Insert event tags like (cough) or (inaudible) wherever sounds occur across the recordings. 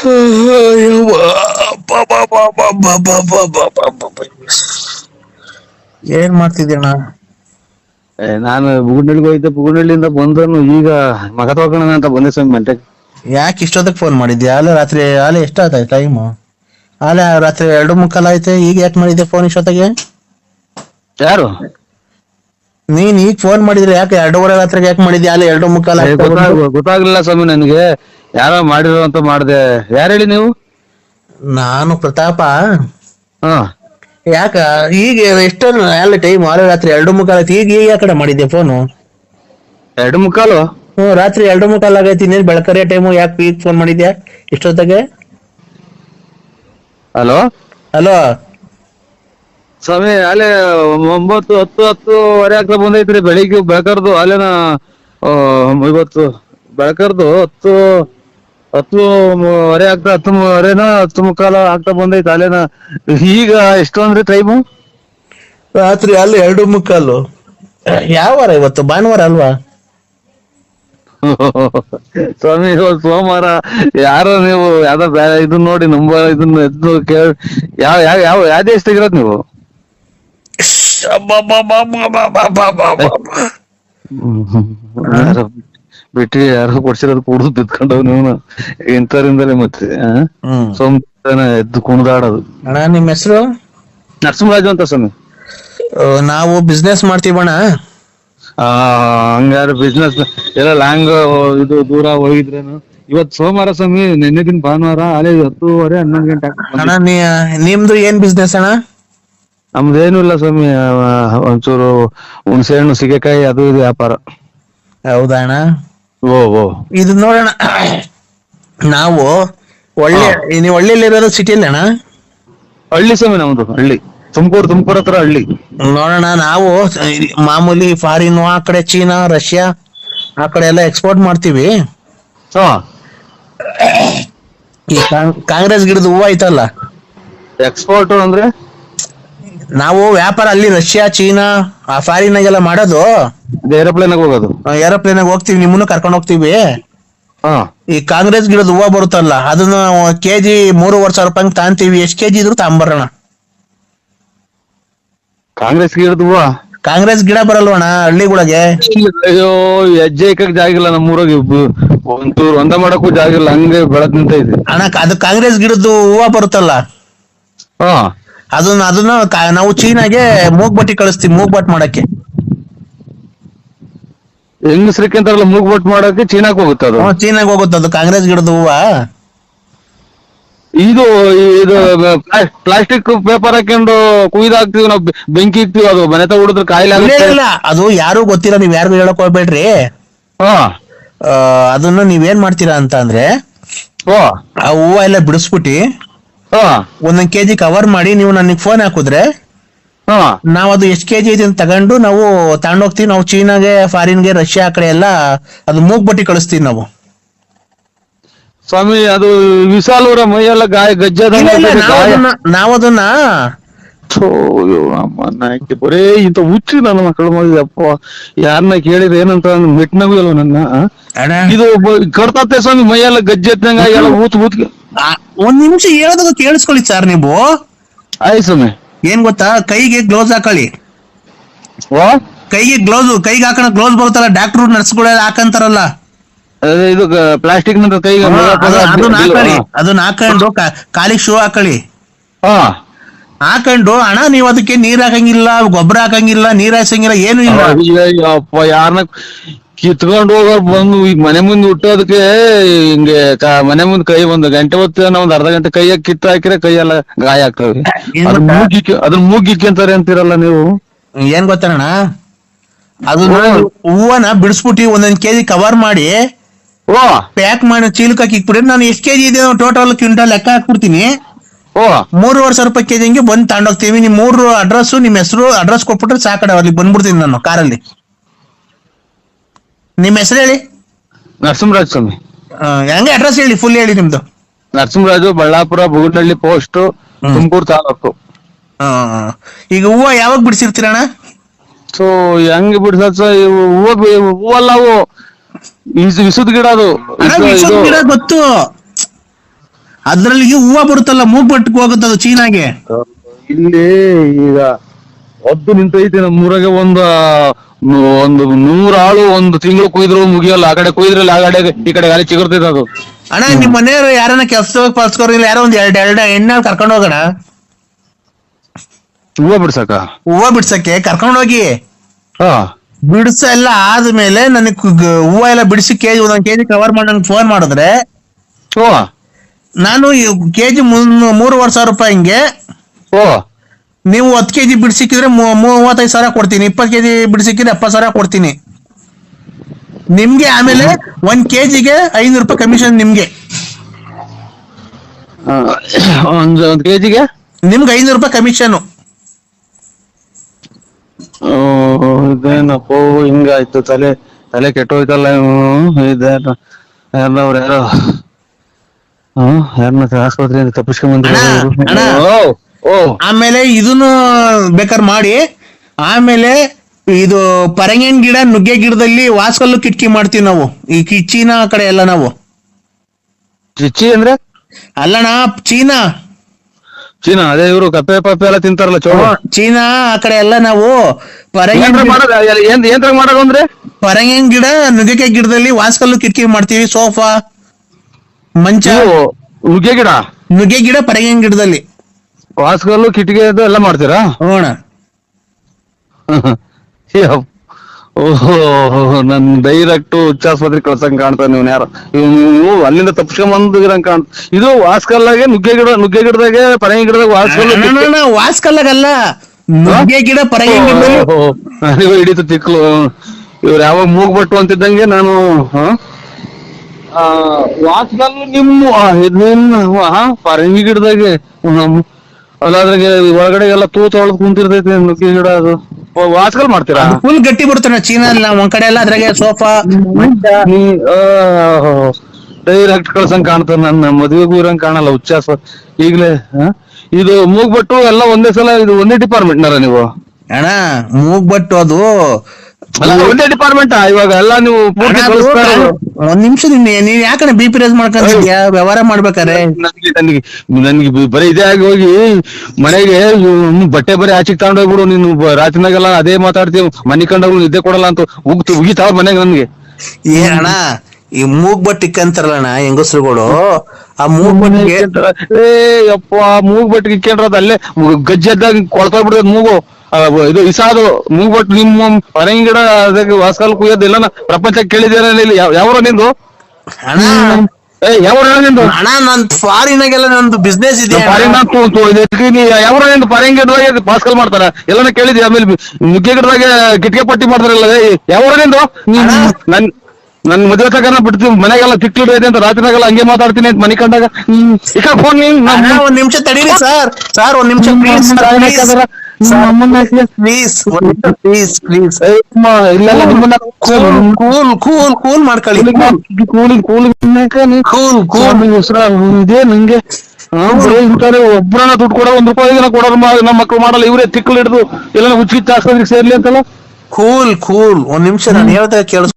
(laughs) ಏನ್ ಮಾಡ್ತಿದ್ದೀಣ ನಾನು ಬುಗುಂಡಳ್ಳಿ ಹೋಗಿದ್ದೆ. ಬುಗುಂಡಳ್ಳಿಯಿಂದ ಬಂದನು. ಈಗ ಮಗ ತಗೋಣ ಅಂತ ಬಂದೆ ಸ್ವಾಮಿ ಮಂಟೆ. ಯಾಕೆ ಇಷ್ಟೊತ್ತಿಗೆ ಫೋನ್ ಮಾಡಿದ್ಯಾ ಅಲ್ಲ ರಾತ್ರಿ ಆಲೆ ಎಷ್ಟಾಯ್ತು ಟೈಮು ಅಲ್ಲ ರಾತ್ರಿ ಎರಡು ಮುಕ್ಕಾಲ ಆಯ್ತು. ಈಗ ಯಾಕೆ ಮಾಡಿದ್ದೆ ಫೋನ್ ಇಷ್ಟೊತ್ತಿಗೆ? ಯಾರು? ನೀನ್ ಈಗ ಫೋನ್ ಮಾಡಿದ್ರೆ ಯಾಕೆ? ಎರಡೂವರೆ ರಾತ್ರಿಗೆ ಯಾಕೆ ಮಾಡಿದ್ಯಾ ಅಲ್ಲ ಎರಡು ಮುಕ್ಕಾಲ ಗೊತ್ತಾಗ್ಲಿಲ್ಲ ಸ್ವಾಮಿ ನನಗೆ. ಯಾರೋ ಮಾಡಿರೋ ಅಂತ ಮಾಡಿದೆ. ಯಾರು ಹೇಳಿ ನೀವು? ನಾನು ಪ್ರತಾಪ. ಹಾ. ಯಾಕ? ಈಗ ಎಷ್ಟೊಂದು ಅಲ್ಲ ಟೈಮ್ ಅಲ್ಲ ರಾತ್ರಿ ಎರಡು ಮುಕ್ಕಾಲು ಆಯ್ತು ಈಗ ಈಗ ಯಾಕಡೆ ಮಾಡಿದ್ದೆ ಫೋನು ಎರಡು ಮುಕ್ಕಾಲು? ಹ್ಞೂ ರಾತ್ರಿ ಎರಡು ಮುಕ್ಕಾಲು ಆಗೈತಿ. ನೀನು ಬೆಳಕರಿಯ ಟೈಮು ಯಾಕೆ ಈಗ ಫೋನ್ ಮಾಡಿದ್ಯಾ? ಇಷ್ಟೊತ್ತಾಗೆ? ಹಲೋ? ಹಲೋ? ಸ್ವಾಮಿ ಅಲ್ಲೇ ಒಂಬತ್ತು ಹತ್ತು ಹತ್ತುವರೆ ಆಗ್ತಾ ಬಂದೈತ್ರಿ. ಬೆಳಿಗ್ಗೆ ಬೆಳಕರ್ದು ಅಲ್ಲೇನ ಆ, ಇವತ್ತು ಬೆಳಕರ್ದು ಹತ್ತು ಹತ್ತುವರೆ ಆಗ್ತಾ ಹತ್ತು ಮೂವರೆನ ಹತ್ತು ಮುಕ್ಕಾಲ ಆಗ್ತಾ ಬಂದೈತೆ ಅಲ್ಲೇನ ಈಗ ಎಷ್ಟು ಅಂದ್ರೆ ಟೈಮು ರಾತ್ರಿ ಅಲ್ಲಿ ಎರಡು ಮುಕ್ಕಾಲು. ಯಾವ ವಾರ ಇವತ್ತು? ಭಾನುವಾರ ಅಲ್ವಾ? (laughs) ಸ್ವಾಮಿ ಇವತ್ತು ಸೋಮವಾರ. ಯಾರೋ ನೀವು ಯಾವ್ದೋ ಇದನ್ನ ನೋಡಿ ನಂಬರ್ ಇದನ್ನ ಎದ್ದು ಕೇಳಿ ಯಾವ ಯಾವ ಯಾವ ಯಾವ ದೇಶದಾಗಿರೋದು ನೀವು? ಯಾರೋ ಬಿಟ್ಟಿ ಯಾರು ಕೊಡ್ಸಿರೋದು ಕುಡ್ದು ಬಿದ್ಕೊಂಡವ್ ನೀವು ಇಂಥವ್ರಿಂದಲೇ ಮತ್ತೆ ಸೋಮವಾರ ಎದ್ದು ಕುಣಿದಾಡೋದು. ಅಣ್ಣ ನಿಮ್ಮ ಹೆಸರು? ನರಸಿಂಹರಾಜು ಅಂತ ಸ್ವಾಮಿ. ನಾವು ಬಿಸ್ನೆಸ್ ಮಾಡ್ತೀವಣ್ಣ ಆ ಹಂಗಾರೆ ಬಿಸ್ನೆಸ್ ಎಲ್ಲ ಲಾಂಗ್ ಇದು ದೂರ ಹೋಗಿದ್ರೇನು? ಇವತ್ ಸೋಮವಾರ ಸ್ವಾಮಿ ನಿನ್ನೆ ದಿನ ಭಾನುವಾರ ಅಲ್ಲೇ ಹತ್ತುವರೆ ಹನ್ನೊಂದು ಗಂಟೆ ಅಣ್ಣ ನೀ ನಿಮ್ದು ಏನ್ ಬಿಸ್ನೆಸ್ ಅಣ್ಣ? ನಮ್ದೇನು ಇಲ್ಲ ಸ್ವಾಮಿ ಒಂಚೂರು ಹುಣಸೆ ಹಣ್ಣು ಸಿಗೆಕಾಯಿ ಅದು ಇದು ವ್ಯಾಪಾರ. ಹೌದಾ ಅಣ್ಣ? ಓ ಓ. ಇದು ನೋಡೋಣ. ನಾವು ಒಳ್ಳೆ ನೀವು ಸಿಟಿಯಲ್ಲಿ ಅಣ್ಣ ಹಳ್ಳಿ ಸ್ವಾಮಿ ನಮ್ದು ಹಳ್ಳಿ. ತುಮಕೂರು ತುಮಕೂರ್ ಹತ್ರ ಹಳ್ಳಿ. ನೋಡೋಣ ನಾವು ಮಾಮೂಲಿ ಫಾರಿನ್ ಆ ಕಡೆ ಚೀನಾ ರಷ್ಯಾ ಆ ಕಡೆ ಎಲ್ಲ ಎಕ್ಸ್ಪೋರ್ಟ್ ಮಾಡ್ತೀವಿ. ಹಾ. ಈ ಕಾಂಗ್ರೆಸ್ ಗಿಡದ ಹೂವು ಐತಲ್ಲ? ಎಕ್ಸ್ಪೋರ್ಟ್ ಅಂದ್ರೆ? ನಾವು ವ್ಯಾಪಾರ ಅಲ್ಲಿ ರಷ್ಯಾ ಚೀನಾ ಆ ಫಾರಿನ್ ಆಗೆಲ್ಲ ಮಾಡೋದು. ಏರೋಪ್ಲೇನ್ ಹೋಗೋದು. ಏರೋಪ್ಲೇನ್ ಹೋಗ್ತೀವಿ ನಿಮ್ಮನ್ನು ಕರ್ಕೊಂಡು ಹೋಗ್ತೀವಿ. ಹಾ. ಈ ಕಾಂಗ್ರೆಸ್ ಗಿಡದ ಹೂವು ಬರುತ್ತಲ್ಲ ಅದನ್ನ ಕೆಜಿ ಮೂರುವರೆ ಸಾವಿರ ರೂಪಾಯಿ ತಾಂತೀವಿ. ಎಷ್ಟ್ ಕೆಜಿ ಇದ್ರು ತಾಂಬರೋಣ. ಕಾಂಗ್ರೆಸ್ ಗಿಡದ್ವ ಕಾಂಗ್ರೆಸ್ ಗಿಡ ಬರಲ್ವಣ ಹಳ್ಳಿಗಳಿಗೆ. ಅಯ್ಯೋ ಹೆಜ್ಜೆ ಇಕ್ಕಕ್ ಜಾಗ ಇಲ್ಲ ನಮ್ಮೂರಾಗ ಒಂಚೂರು ಒಂದ ಮಾಡಕ್ಕೂ ಜಾಗ ಇಲ್ಲ ಹಂಗೆ ಬೆಳದ್ ನಿಂತೈತಿ ಅಣ್ಣ ಅದು ಕಾಂಗ್ರೆಸ್ ಗಿಡದ್ದು ಹೂವು ಬರುತ್ತಲ್ಲ. ಹಾ. ಅದನ್ನ ಅದನ್ನ ಕಾ- ನಾವು ಚೀನಾಗೆ ಮೂಗ್ಬಟ್ಟಿ ಕಳಿಸ್ತೀವಿ ಮೂಗ್ಬಟ್ ಮಾಡಕ್ಕೆ. ಹೆಂಗಸ್ರಿಕೆ ಅಂತಾರಲ್ಲ ಮೂಗ್ಬಟ್ ಮಾಡಕ್ಕೆ ಚೀನಾಕ್ ಹೋಗುತ್ತೆ ಅದು. ಚೀನಾಗ ಹೋಗುತ್ತೆ ಅದು ಕಾಂಗ್ರೆಸ್ ಗಿಡದ ಹೂವ. ಇದು ಇದು ಪ್ಲಾಸ್ಟಿಕ್ ಪೇಪರ್ ಹಾಕೊಂಡು ಕುಯ್ದು ಹಾಕ್ತಿವಿ ನಾವು ಬೆಂಕಿ ಇಕ್ತಿವಿ ಅದು ಮನೆ ಹುಡಿದ್ರೆ ಕಾಯಿಲೆ ಇಲ್ಲ ಆಗುತ್ತೆ ಇಲ್ಲ. ಅದು ಯಾರು ಗೊತ್ತಿಲ್ಲ ನೀವ್ ಯಾರಿಗೂ ಹೇಳಕ್ ಹೋಗ್ಬೇಡ್ರಿ. ಹಾ. ಆ, ಅದನ್ನ ನೀವೇನ್ ಮಾಡ್ತೀರಾ ಅಂತ ಅಂದ್ರೆ ಓ ಆ ಹೂವ ಎಲ್ಲ ಬಿಡಿಸ್ಬಿಟ್ಟಿ ಹಾ. ಒಂದೊಂದ್ ಕೆಜಿ ಕವರ್ ಮಾಡಿ ನೀವು ನನಗೆ ಫೋನ್ ಹಾಕಿದ್ರೆ ನಾವು ಅದು ಎಷ್ಟು ಕೆಜಿ ಇದೆ ಅಂತ ತಗೊಂಡು ನಾವು ತಗೊಂಡೋಗ್ತೀವಿ ನಾವು ಚೀನಾಗೆ ಫಾರಿನ್ಗೆ ರಷ್ಯಾ ಆ ಕಡೆ ಎಲ್ಲ ಅದು ಮೂಗ್ಬಟ್ಟಿ ಕಳಿಸ್ತೀವಿ ನಾವು. ಸ್ವಾಮಿ ಅದು ವಿಶಾಲೂರ ಮೈಯೆಲ್ಲ ಗಾಯ ಗಜ್ಜದ ನಾವದನ್ನ ಬರೇ ಇಂತ ಹುಚ್ಚಿ ನನ್ನ ಮಕ್ಕಳು ಯಾರ್ನ ಯಾರನ್ನ ಕೇಳಿದ್ರೆ ಏನಂತ ಮೆಟ್ನಗೂ ಇಲ್ಲ ನನ್ನ. ಇದು ಕಡ್ತಾತೆ ಕಡ್ತತ್ತೆ ಸ್ವಾಮಿ ಮೈಯೆಲ್ಲ ಗಜ್ಜೆ ಎತ್ತಂಗ ಎಲ್ಲ ಊತ್ ಊತ್ ಒಂದ್ ನಿಮಿಷ ಹೇಳದ ಕೇಳಿಸ್ಕೊಳ್ಳಿ ಸರ್ ನೀವು. ಆಯ್ತು ಸ್ವಾಮಿ. ಏನ್ ಗೊತ್ತಾ? ಕೈಗೆ ಗ್ಲೌಸ್ ಹಾಕೊಳ್ಳಿ. ಓ ಕೈಗೆ ಗ್ಲೌಸ್ ಕೈಗೆ ಹಾಕೋಣ ಗ್ಲೌಸ್ ಬರುತ್ತಲ್ಲ ಡಾಕ್ಟರ್ ನರ್ಸ್ಗಳೆಲ್ಲ ಹಾಕಂತಾರಲ್ಲ. ಅದೇ ಇದು ಪ್ಲಾಸ್ಟಿಕ್ ಕೈಗೆ ಅದನ್ನ ಹಾಕೊಳ್ಳಿ ಅದನ್ನ ಹಾಕೊಂಡು ಕಾ- ಕಾಲಿಗೆ ಶೂ ಹಾಕೊಳ್ಳಿ. ಹಾ. ಹಾಕೊಂಡು ಹಣ ನೀವ್ ಅದಕ್ಕೆ ನೀರ್ ಹಾಕಂಗಿಲ್ಲ ಗೊಬ್ಬರ ಹಾಕಂಗಿಲ್ಲ ನೀರ್ ಹಾಯ್ಸಂಗಿಲ್ಲ ಏನು ಇಲ್ಲ. ಯಾರನ್ನ ಕಿತ್ಕೊಂಡು ಹೋಗೋರ್ ಬಂದು ಈಗ ಮನೆ ಮುಂದೆ ಹುಟ್ಟೋದಕ್ಕೆ ಹಿಂಗೆ ಕ- ಮನೆ ಮುಂದೆ ಕೈ ಒಂದು ಗಂಟೆ ಹೊತ್ತು ಏನೋ ಒಂದ್ ಅರ್ಧ ಗಂಟೆ ಕೈಯಾಗ ಕಿತ್ತ ಹಾಕಿದ್ರೆ ಕೈ ಎಲ್ಲ ಗಾಯ ಆಗ್ತವೆ ಏನ್ ಅದ್ರ ಗೊತ್ತಾ? ಮೂಗಿಕ್ಕೆ ಅದ್ರ ಮೂಗಿಕ್ಕಂತಾರೆ ಅಂತೀರಲ್ಲ ನೀವು? ಏನ್ ಗೊತ್ತಣ್ಣ? ಅದು ಹೂವನ ಬಿಡಿಸ್ಬಿಟ್ಟು ಒಂದೊಂದ್ ಕೆಜಿ ಕವರ್ ಮಾಡಿ ಓ ಪ್ಯಾಕ್ ಮಾಡಿ ಚೀಲಕ್ಕೆ ಹಾಕಿ ಇಕ್ಬಿಡಿ ನಾನು ಎಷ್ಟು ಕೆಜಿ ಇದೆ ಟೋಟಲ್ ಕ್ವಿಂಟಲ್ ಲೆಕ್ಕ ಹಾಕ್ಬಿಡ್ತೀನಿ. ಓ ಮೂರುವರೆ ಸಾವಿರ ರೂಪಾಯಿ ಕೆಜಿ ಹಂಗೆ ಬಂದು ತಗೊಂಡೋಗ್ತೀವಿ ನಿಮ್ ಮೂರು ಅಡ್ರೆಸ್ ನಿಮ್ ಹೆಸರು ಅಡ್ರೆಸ್ ಕೊಟ್ಬಿಟ್ರೆ ಸಾಕಡೆ ಅಲ್ಲಿ ಬಂದ್ಬಿಡ್ತೀನಿ ನಾನು ಕಾರಲ್ಲಿ. ನಿಮ್ ಹೆಸರು ಹೇಳಿ? ನರಸಿಂಹರಾಜ್ ಸ್ವಾಮಿ. ಹೆಂಗೆ ಅಡ್ರೆಸ್ ಹೇಳಿ ಫುಲ್ ಹೇಳಿ ನಿಮ್ದು? ನರಸಿಂಹರಾಜು ಬಳ್ಳಾಪುರ ಬುಗುನಹಳ್ಳಿ ಪೋಸ್ಟ್. ತುಮಕೂರು ತಾಲೂಕು. ಆ, ಈಗ ಹೂವ ಯಾವಾಗ ಬಿಡಿಸಿರ್ತೀರಣ ಸೊ ಹೆಂಗ್ ಬಿಡ್ಸ ಹೂವ ಹೂವಲ್ಲ ಅವು. ವಿಸುದ್ ಗಿಡ ಅದು. ಇದು- ಇದು- ಗಿಡ ಗೊತ್ತು. ಅದ್ರಲ್ಲಿ ಹೂವ ಬರುತ್ತಲ್ಲ ಮೂಗ್ಬಟ್ಟಿಗೆ ಹೋಗುತ್ತೆ ಅದು ಚೀನಾಗೆ. ಇಲ್ಲಿ ಈಗ ಒದ್ದು ನಿಂತೈತಿ ನಮ್ಮೂರಾಗ ಒಂದು ಒಂದು ನೂರ ಆಳು ಒಂದು ತಿಂಗಳು ಕುಯ್ದ್ರು ಮುಗಿಯಲ್ಲ. ಆ ಕಡೆ ಕುಯ್ದ್ರಲ್ಲ ಆ ಕಡೆ ಈ ಕಡೆ ಗಾಳಿ ಚಿಗುರ್ತೈತೆ ಅದು. ಅಣ್ಣ ನಿಮ್ ಮನೆಯವ್ರು ಯಾರನ್ನ ಕೆಲ್ಸ ಪಾಲ್ಸ್ಕೋರ್ ಇಲ್ಲ ಯಾರೋ ಒಂದ್ ಎರಡ್ ಎರಡ್ ಎಣ್ಣೆ ಕರ್ಕೊಂಡು ಹೋಗೋಣ. ಹೂವ ಬಿಡ್ಸಕ ಹೂವ ಬಿಡ್ಸಕ್ಕೆ? ಕರ್ಕೊಂಡು ಹೋಗಿ. ಹಾ. ಬಿಡ್ಸ ಎಲ್ಲ ಆದ್ಮೇಲೆ ನನಗೆ ಹೂವ ಎಲ್ಲ ಬಿಡಿಸಿ ಕೆಜಿ ಒಂದೊಂದ್ ಕೆಜಿ ಕವರ್ ಮಾಡಿ ನಂಗೆ ಫೋನ್ ಮಾಡಿದ್ರೆ ಓ ನಾನು ಕೆಜಿ ಮೂರುವರೆ ಸಾವಿರ ರೂಪಾಯಿ ಹಿಂಗೆ ಓ ನೀವು ಹತ್ತು ಕೆಜಿ ಬಿಡ್ಸಿಕ್ಕಿದ್ರೆ ಮೂ- ಮೂವತ್ತೈದು ಸಾವಿರ ಕೊಡ್ತೀನಿ ಇಪ್ಪತ್ತು ಕೆಜಿ ಬಿಡಿಸಿಕ್ಕಿದ್ರೆ ಎಪ್ಪತ್ತು ಸಾವಿರ ಕೊಡ್ತೀನಿ. ನಿಮ್ಗೆ ಆಮೇಲೆ ಒಂದ್ ಕೆಜಿಗೆ ಐನೂರು ರೂಪಾಯಿ ಕಮಿಷನ್ ನಿಮ್ಗೆ. ಆ, ಒಂದ್ ಒಂದ್ ಕೆಜಿಗೆ? ನಿಮ್ಗೆ ಐನೂರು ರೂಪಾಯಿ ಕಮಿಷನ್ ಇದೇನಪ್ಪ ಹಿಂಗಾಯ್ತು ತಲೆ ತಲೆ ಕೆಟ್ಟೋಯ್ತಲ್ಲ ಇದೇನ ಯಾರವ್ರ ಯಾರೋ? ಹ್ಮ್ ಯಾರನ್ನ ಆಸ್ಪತ್ರೆಯಿಂದ ತಪ್ಪಿಸ್ಕೊಂಡ್ ಅಣ್ಣ. ಓ. ಆಮೇಲೆ ಇದನ್ನು ಬೇಕಾದ್ರೆ ಮಾಡಿ. ಆಮೇಲೆ ಇದು ಪರಂಗಿನ ಗಿಡ ನುಗ್ಗೆ ಗಿಡದಲ್ಲಿ ವಾಸ್ಕಲ್ಲು ಕಿಟಕಿ ಮಾಡ್ತೀವಿ ನಾವು. ಈ ಕಿ- ಚೀನಾ ಕಡೆ ಎಲ್ಲ ನಾವು. ಚಿಚ್ಚಿ ಅಂದ್ರೆ? ಅಲ್ಲಣ್ಣ ಚೀನಾ. ಚೀನಾ ಅದೇ ಇವರು ಕಪ್ಪೆ ಪಪ್ಪೆ ಎಲ್ಲ ತಿಂತಾರಲ್ಲ ಚೋಳ. ಚೀನಾ ಆ ಕಡೆ ಎಲ್ಲ ನಾವು ಪರಂಗಿನ ಮಾಡೋದು ಏನ್ ಮಾಡೋದು ಅಂದ್ರೆ? ಪರಂಗಿನ ಗಿಡ ನುಗ್ಗೆಕಾಯಿ ಗಿಡದಲ್ಲಿ ವಾಸ್ಕಲ್ಲು ಕಿಟಕಿ ಮಾಡ್ತೀವಿ ಸೋಫಾ ಮಂಚ. ನುಗ್ಗೆ ಗಿಡ? ನುಗ್ಗೆ ಗಿಡ ಪರಂಗಿನ ಗಿಡದಲ್ಲಿ. ವಾಸ್ಕಲ್ಲು ಕಿಟಕಿ ಅದು ಎಲ್ಲ ಮಾಡ್ತೀರಾ ಹೋಣ (laughs) ಯಪ್ಪ. ಓಹೋ ನನ್ ಡೈರೆಕ್ಟ್ ಹುಚ್ಚಾಸ್ಪತ್ರೆ ಕಳ್ಸಂಗ್ ಕಾಣ್ತಾ ನೀವು ಯಾರು ನೀವು ಅಲ್ಲಿಂದ ತಪ್ಸ್ಕೊಂಡ್ ಬಂದಿರಂಗ್ ಕಾಣ್ ಇದು ವಾಸ್ಕಲ್ಲಾಗೆ ನುಗ್ಗೆ ಗಿಡ ನುಗ್ಗೆ ಗಿಡದಾಗೆ ಪರಂಗಿ ಗಿಡದಾಗ ವಾಸ್ಕಲ್ಲು ವಾಸ್ಕಲ್ಲಾಗಲ್ಲ ನುಗ್ಗೆ ಗಿಡ ಪರಂಗಿ ಓಹೋ, ನನಗೂ ಹಿಡಿತು ತಿಕ್ಲು ಇವ್ರು ಯಾವಾಗ ಮೂಗ್ ಬಟ್ಟು ಅಂತಿದ್ದಂಗೆ ನಾನು ಹ? ಆ, ನಿಮ್ಮ ಆ, ಇದ್ ನಿಮ್ಮ ಪರಂಗಿ ಗಿಡದಾಗೆ. ಅಲ್ಲ ಅದ್ರಾಗೆ ಒಳಗಡೆ ಎಲ್ಲ ತೂತ ಒಳಗ್ ಕುಂತಿರ್ತೈತಿ ನುಗ್ಗೆ ಗಿಡ ಅದು. ವಾಸ್ಕಲ್ ಮಾಡ್ತೀರಾ? ಫುಲ್ ಗಟ್ಟಿ ಬಿಡ್ತಾರ ಚೀನಾ ಎಲ್ಲ ಒಂದ್ ಕಡೆ ಎಲ್ಲ ಅದ್ರಾಗೆ ಸೋಫಾ ಮಂಚ. ಡೈರೆಕ್ಟ್ ಕಳ್ಸಂಗ್ ಕಾಣ್ತಾರ ನನ್ನ ಮದ್ವೆಗೂ ಇರಂಗ್ ಕಾಣಲ್ಲ ಉಚ್ಚಾಸ ಈಗ್ಲೇ ಹ? ಇದು ಮೂಗ್ಬಟ್ಟು ಎಲ್ಲ ಒಂದೇ ಸಲ ಇದು ಒಂದೇ ಡಿಪಾರ್ಟ್ಮೆಂಟ್ ನಾರ ನೀವು? ಅಣ್ಣ ಮೂಗ್ಬಟ್ಟು ಅದು ಒಂದೇ ಡಿಪಾರ್ಟ್ಮೆಂಟ್ ಇವಾಗ ಎಲ್ಲ ನೀವು ಪೂರ್ತಿ ಒಂದ್ ನಿಮಿಷ ನೀನ್ ಯಾಕಂದ್ರೆ ಬಿ ಪಿ ರೇಸ್ ಮಾಡ್ಕೊಂಡಿದ್ಯಾ ವ್ಯವಹಾರ ಮಾಡ್ಬೇಕಾರೆ ನನ್ಗೆ ನನ್ಗೆ ಬರೀ ಇದೇ ಆಗಿ ಹೋಗಿ ಮನೆಗೆ ಬಟ್ಟೆ ಬರೀ ಆಚೆಗೆ ತಗೊಂಡೋಗ್ಬಿಡು ನೀನು ಬ- ರಾತ್ರಿನಾಗೆಲ್ಲ ಅದೇ ಮಾತಾಡ್ತೀವಿ ಮನೆ ಕಂಡವ್ರು ನಿದ್ದೆ ಕೊಡಲ್ಲ ಅಂತ ಉಗ್ತು ಉಗಿತಾವ ಮನೆಗೆ ನನ್ಗೆ. ಏ ಅಣ್ಣ ಈ ಮೂಗ್ಬಟ್ಟು ಇಕ್ಕಂತಾರಲ್ಲ ಅಣ್ಣ ಹೆಂಗಸ್ರುಗಳು ಆ ಮೂಗ್ ಬಟ್ಟೆ ಏ ಯಪ್ಪ ಮೂಗ್ ಬಟ್ಟಿಗೆ ಇಕ್ಕಂಡ್ರದ್ ಅಲ್ಲೇ ಗಜ್ಜೆದ್ದಾಗ ಬಿಡ್ತದ ಮೂಗು. ಇದು ಇಸಾದು ಮೂಗ್ ಬಟ್ ನಿಮ್ಮ ಹೊರಂಗಿ ಗಿಡ ಅದಕ್ಕೆ ವಾಸ್ಕಲ್ ಕುಯ್ಯೋದು ಎಲ್ಲ ಪ್ರಪಂಚಕ್ಕೆ ಕೇಳಿದೇನ ಇಲ್ಲಿ ಯಾವ ಯಾವ್ರ ನಿಂದು ಅಣ್ಣ ಏ ನಿಂದು ಅಣ್ಣ ನನ್ ಫಾರಿನಾಗೆಲ್ಲ ನಂದು ಬಿಸ್ನೆಸ್ ಇದೆ. ಫಾರಿನ್ ಯಾವ್ರ ನಿಂದು ಫಾರಿನ್ ಗಿಡದಾಗ ಪಾಸ್ಕಲ್ ಮಾಡ್ತಾರ ಎಲ್ಲಾನ ಕೇಳಿದ್ವಿ ಆಮೇಲೆ ನುಗ್ಗೆ ಗಿಡದಾಗ ಕಿಟಕಿ ಪಟ್ಟಿ ಮಾಡ್ತಾರಲ್ಲ ಯಾವ್ರ ನಿಂದು ನೀನ್- ನನ್ ಮದುವೆ ತಗನ ಬಿಡ್ತೀವಿ ಮನೆಗೆಲ್ಲ ತಿಕ್ಕಿಡು ಇದೆ ಅಂತ ರಾತ್ರಿನಾಗೆಲ್ಲ ಹಂಗೆ ಮಾತಾಡ್ತೀನಿ ಅಂತ ಮನೆ ಕಂಡಾಗ ಈಗ ಫೋನ್ ಒಂದ್ ನಿಮಿಷ ತಡೀರಿ ಸರ್ ಸರ್ ಒಂದ್ ನಿಮಿಷ ಪ್ಲೀಸ್ ಪ್ಲೀಸ್ ಪ್ಲೀಸ್ ಇಲ್ಲೆಲ್ಲ ನಿಮ್ಮನ್ನ ಕೂಲ್ ಕೂಲ್ ಕೂಲ್ ಮಾಡ್ಕೊಳ್ಳಿ. ಕೂಲಿಂಗ್ ಕೂಲಿಂಗ್ ಕೂಲ್ ಕೂಲ್ ಇದೆ ನಂಗೆ. ಒಬ್ಬರನ್ನ ದುಡ್ಡು ಕೊಡೋ ಒಂದ್ ರೂಪಾಯಿ ಕೊಡೋರು ನಮ್ಮ ಮಕ್ಕಳು ಮಾಡಲ್ಲ ಇವರೇ ತಿಕ್ಕಲ್ ಹಿಡಿದು ಎಲ್ಲ ಹುಚ್ಚಿ ಆಸ್ಪತ್ರೆಗೆ ಸೇರ್ಲಿ ಅಂತಲ್ಲ? ಕೂಲ್ ಕೂಲ್ ಒಂದ್ ನಿಮಿಷ ನಾನು ಹೇಳ್ತಾ ಕೇಳಿಸ್